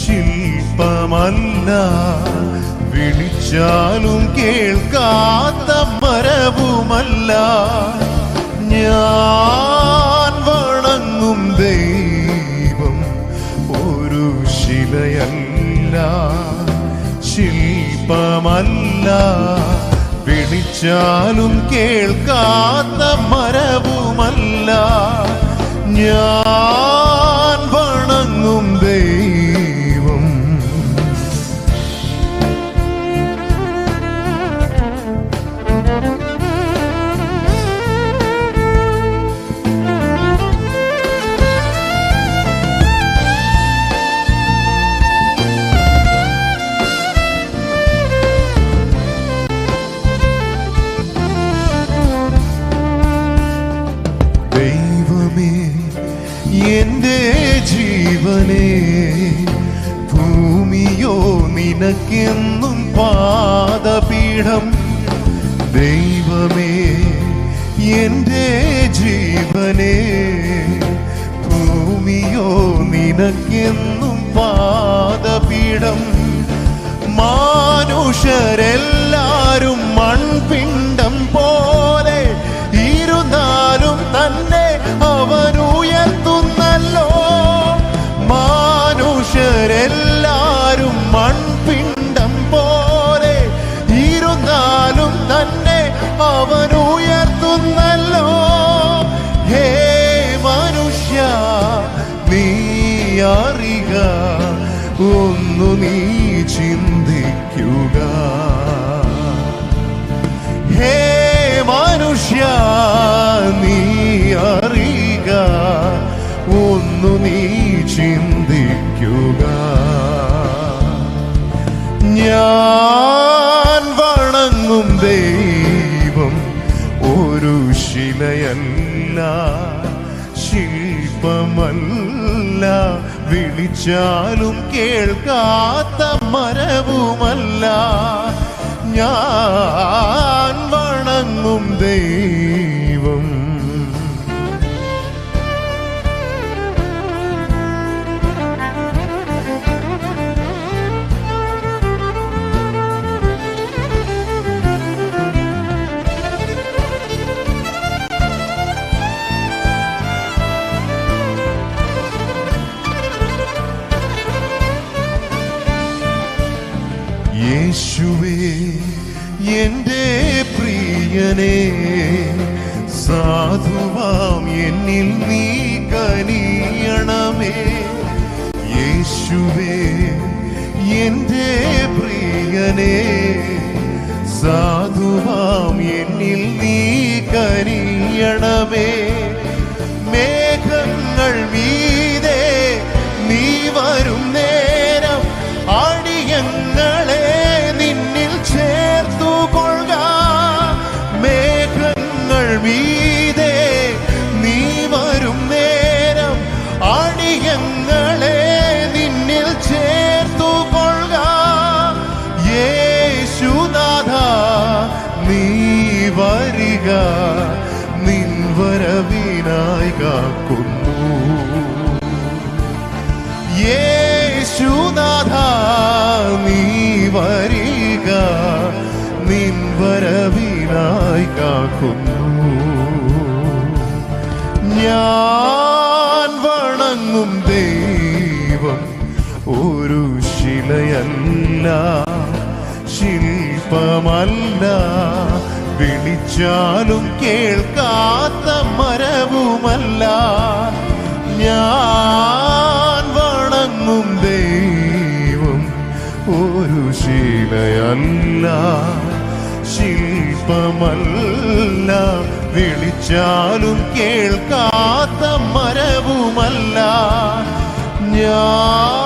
ശില്പമല്ല വിളിച്ചാലും കേൾക്കാത്ത മരവുമല്ല. ഞാൻ വണങ്ങും ദൈവം ഒരു ശിലയല്ല. ശില്പമല്ല വിളിച്ചാലും കേൾക്കാത്ത മരവുമല്ല. ഞാൻ ജീവനെ ഭൂമിയോ നിനക്കെന്നും പാദപീഠം. ദൈവമേ എന്റെ ജീവനെ ഭൂമിയോ നിനക്കെന്നും പാദപീഠം. മാനുഷരെല്ലാരും ഒന്നു നീ ചിന്തിക്കുക. ഹേ മനുഷ്യ നീ അറിയുക. ഒന്നു നീ ചിന്തിക്കുക. ഞാൻ വണങ്ങും ദൈവം ഒരു ശിലയല്ല. ശില്പമല്ല വിളിച്ചാലും കേൾക്കാത്ത മരവുമല്ല. ഞാൻ വണങ്ങും ദൈവം എന്റെ പ്രിയനെ സാധുവാം എന്നിൽ നീ കനിയണമേ. യേശുവേ എന്റെ പ്രിയനെ സാധുവാം എന്നിൽ നീ കനിയണമേ. വരവിനായി കാക്കുന്നു യേശുനാഥ നീ വരിക നിൻ വരവിനായി കാക്കുന്നു. ഞാൻ വണങ്ങും ദൈവം ഒരു ശിലയല്ല ശില്പമല്ല വിളിച്ചാലും കേൾക്കാത്ത മരവുമല്ല. ഞാൻ വണങ്ങും ദൈവം ഒരു ശീലയല്ല ശില്പമല്ല. വിളിച്ചാലും കേൾക്കാത്ത മരവുമല്ല. ഞാൻ